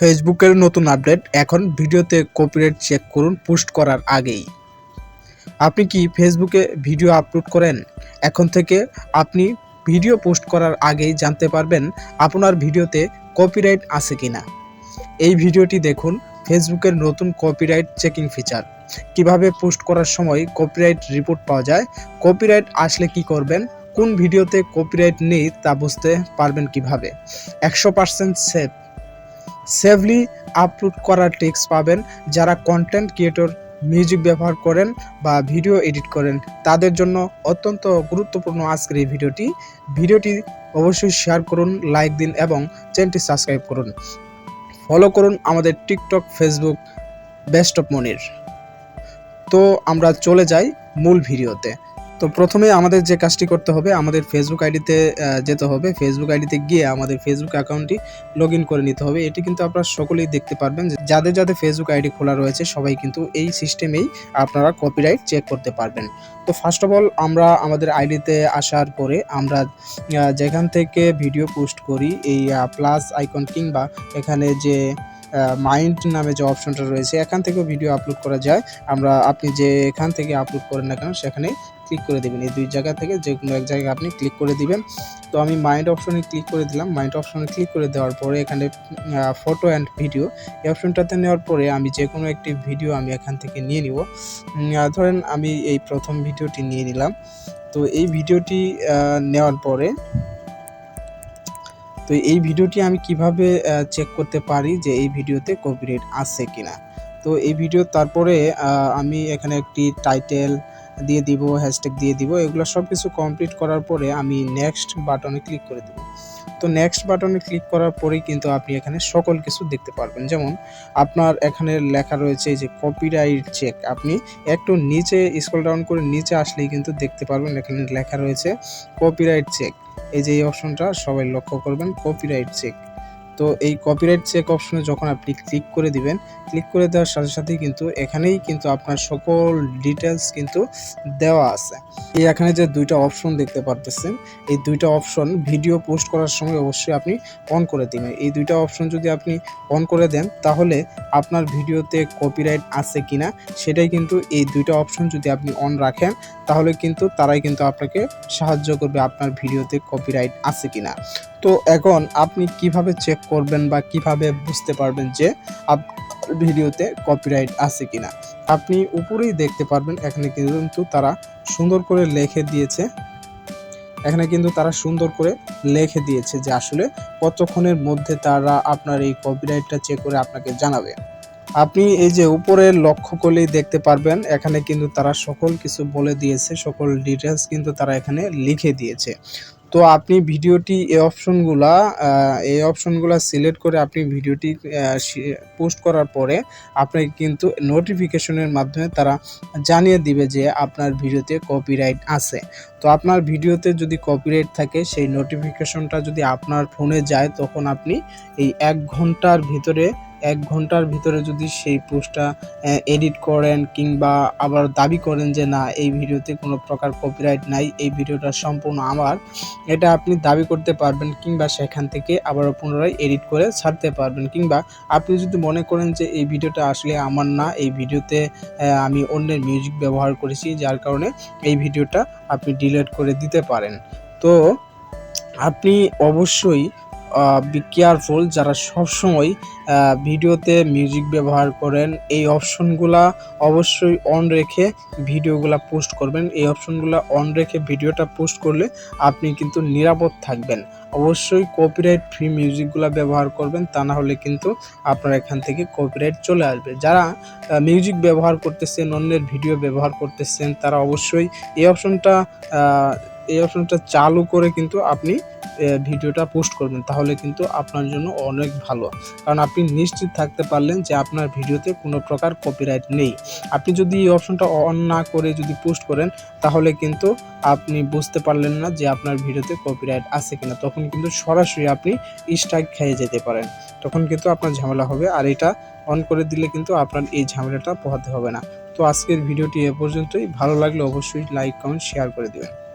ফেসবুকের নতুন আপডেট। এখন ভিডিওতে কপিরাইট চেক করুন পোস্ট করার আগেই। আপনি কি ফেসবুকে ভিডিও আপলোড করেন? এখন থেকে আপনি ভিডিও পোস্ট করার আগেই জানতে পারবেন আপনার ভিডিওতে কপিরাইট আছে কিনা। এই ভিডিওটি দেখুন, ফেসবুকের নতুন কপিরাইট চেকিং ফিচার কীভাবে পোস্ট করার সময় কপিরাইট রিপোর্ট পাওয়া যায়? কপিরাইট আসলে কি করবেন? কোন ভিডিওতে কপিরাইট নেই তা বুঝতে পারবেন কীভাবে? একশো পার্সেন্ট সেফ সেভলি আপলোড করার টিপস পাবেন যারা কন্টেন্ট ক্রিয়েটর মিউজিক ব্যবহার করেন বা ভিডিও এডিট করেন। তাদের জন্য অত্যন্ত গুরুত্বপূর্ণ আজকের এই ভিডিওটি ভিডিওটি অবশ্যই শেয়ার করুন লাইক দিন এবং চ্যানেলটি সাবস্ক্রাইব করুন। ফলো করুন আমাদের TikTok Facebook best of Monir তো আমরা চলে যাই মূল ভিডিওতে তো প্রথমে আমাদের যে কাজটি করতে হবে, আমাদের ফেসবুক আইডিতে যেতে হবে। ফেসবুক আইডিতে গিয়ে আমাদের ফেসবুক অ্যাকাউন্টটি লগ করে নিতে হবে। এটি কিন্তু আপনারা সকলেই দেখতে পারবেন যাদের যাদের ফেসবুক আইডি খোলা রয়েছে, সবাই কিন্তু এই সিস্টেমেই আপনারা কপিরাইট চেক করতে পারবেন। তো ফার্স্ট অফ অল আমরা আমাদের আইডিতে আসার পরে আমরা যেখান থেকে ভিডিও পোস্ট করি, এই প্লাস আইকন কিংবা এখানে যে মাইন্ড নামে যে অপশনটা রয়েছে, এখান থেকেও ভিডিও আপলোড করা যায়। আমরা আপনি যে এখান থেকে আপলোড করেন না কেন, সেখানে ক্লিক করে দিবেন। এই দুই জায়গা থেকে যে কোনো এক জায়গায় আপনি ক্লিক করে দিবেন। তো আমি মাইন্ড অপশনে ক্লিক করে দিলাম। মাইন্ড অপশনে ক্লিক করে দেওয়ার পরে এখানে ফটো অ্যান্ড ভিডিও এই অপশনটাতে নেওয়ার পরে আমি যে কোনো একটি ভিডিও আমি এখান থেকে নিয়ে নিব। ধরেন আমি এই প্রথম ভিডিওটি নিয়ে নিলাম। তো এই ভিডিওটি নেওয়ার পরে তো এই ভিডিওটি আমি কীভাবে চেক করতে পারি যে এই ভিডিওতে কপিরাইট আছে কিনা? তো এই ভিডিও তারপরে আমি এখানে একটি টাইটেল দিয়ে দিব হ্যাশট্যাগ দিয়ে দিব, এগুলো সব কিছু কমপ্লিট করার পরে আমি নেক্সট বাটনে ক্লিক করে দেব। তো নেক্সট বাটনে ক্লিক করার পরেই কিন্তু আপনি এখানে সকল কিছু দেখতে পারবেন। যেমন আপনার এখানে লেখা রয়েছে যে কপিরাইট চেক আপনি একটু নিচে স্ক্রল ডাউন করে নিচে আসলেই কিন্তু দেখতে পারবেন, এখানে লেখা রয়েছে কপিরাইট চেক এই যে এই অপশনটা সবাই লক্ষ্য করবেন কপিরাইট চেক তো এই কপিরাইট চেক অপশনে যখন আপনি ক্লিক করে দিবেন ক্লিক করে দেওয়ার সাথে সাথেই কিন্তু এখানেই কিন্তু আপনার সকল ডিটেলস কিন্তু দেওয়া আছে। এই এখানে যে দুইটা অপশন দেখতে পারতেছেন, এই দুইটা অপশন ভিডিও পোস্ট করার সময় অবশ্যই আপনি অন করে দিবেন। এই দুইটা অপশন যদি আপনি অন করে দেন, তাহলে আপনার ভিডিওতে কপিরাইট আছে কিনা, সেটাই কিন্তু এই দুইটা অপশন যদি আপনি অন রাখেন, তাহলে কিন্তু তারাই কিন্তু আপনাকে সাহায্য করবে আপনার ভিডিওতে কপিরাইট আছে কিনা। তো এখন আপনি কীভাবে চেক করবেন বা কীভাবে বুঝতে পারবেন যে আপনার ভিডিওতে কপিরাইট আছে কিনা। আপনি উপরেই দেখতে পারবেন, এখানে কিন্তু তারা সুন্দর করে লিখে দিয়েছে। এখানে কিন্তু তারা সুন্দর করে লিখে দিয়েছে যে আসলে কতক্ষণের মধ্যে তারা আপনার এই কপিরাইটটা চেক করে আপনাকে জানাবে। আপনি এই যে উপরে লক্ষ্য করলেই দেখতে পারবেন, এখানে কিন্তু তারা সকল কিছু বলে দিয়েছে, সকল ডিটেলস কিন্তু তারা এখানে লিখে দিয়েছে। তো আপনি ভিডিওটি এই অপশনগুলা এই অপশনগুলা সিলেক্ট করে আপনি ভিডিওটি পোস্ট করার পরে আপনাকে কিন্তু নোটিফিকেশনের মাধ্যমে তারা জানিয়ে দিবে যে আপনার ভিডিওতে কপিরাইট আছে। তো আপনার ভিডিওতে যদি কপিরাইট থাকে, সেই নোটিফিকেশনটা যদি আপনার ফোনে যায়, তখন আপনি এই এক ঘণ্টার ভিতরে এক ঘণ্টার ভিতরে যদি সেই পোস্টটা এডিট করেন কিংবা আবার দাবি করেন যে না, এই ভিডিওতে কোনো প্রকার কপিরাইট নাই, এই ভিডিওটা সম্পূর্ণ আমার, এটা আপনি দাবি করতে পারবেন কিংবা সেখান থেকে আবারও পুনরায় এডিট করে ছাড়তে পারবেন। কিংবা আপনি যদি মনে করেন যে এই ভিডিওটা আসলে আমার না, এই ভিডিওতে আমি অন্যের মিউজিক ব্যবহার করেছি, যার কারণে এই ভিডিওটা আপনি ডিলিট করে দিতে পারেন। তো আপনি অবশ্যই বি কেয়ারফুল যারা সবসময় ভিডিওতে মিউজিক ব্যবহার করেন, এই অপশনগুলা অবশ্যই অন রেখে ভিডিওগুলা পোস্ট করবেন। এই অপশনগুলো অন রেখে ভিডিওটা পোস্ট করলে আপনি কিন্তু নিরাপদ থাকবেন। অবশ্যই কপিরাইট ফ্রি মিউজিকগুলো ব্যবহার করবেন, তা না হলে কিন্তু আপনার এখান থেকে কপিরাইট চলে আসবে। যারা মিউজিক ব্যবহার করতেছেন, অন্যের ভিডিও ব্যবহার করতেছেন, তারা অবশ্যই এই অপশনটা এই অপশনটা চালু করে কিন্তু আপনি ভিডিওটা পোস্ট করবেন। তাহলে কিন্তু আপনার জন্য অনেক ভালো। কারণ আপনি নিশ্চিত থাকতে পারলেন যে আপনার ভিডিওতে কোনো প্রকার কপিরাইট নেই। আপনি যদি এই অপশনটা অন না করে যদি পোস্ট করেন, তাহলে কিন্তু আপনি বুঝতে পারলেন না যে আপনার ভিডিওতে কপিরাইট আছে কিনা। তখন কিন্তু সরাসরি আপনি স্ট্রাইক খেয়ে যেতে পারেন। তখন কিন্তু আপনার ঝামেলা হবে। আর এটা অন করে দিলে কিন্তু আপনার এই ঝামেলাটা পোহাতে হবে না। তো আজকের ভিডিওটি এ পর্যন্তই। ভালো লাগলে অবশ্যই লাইক কমেন্ট শেয়ার করে দেবেন।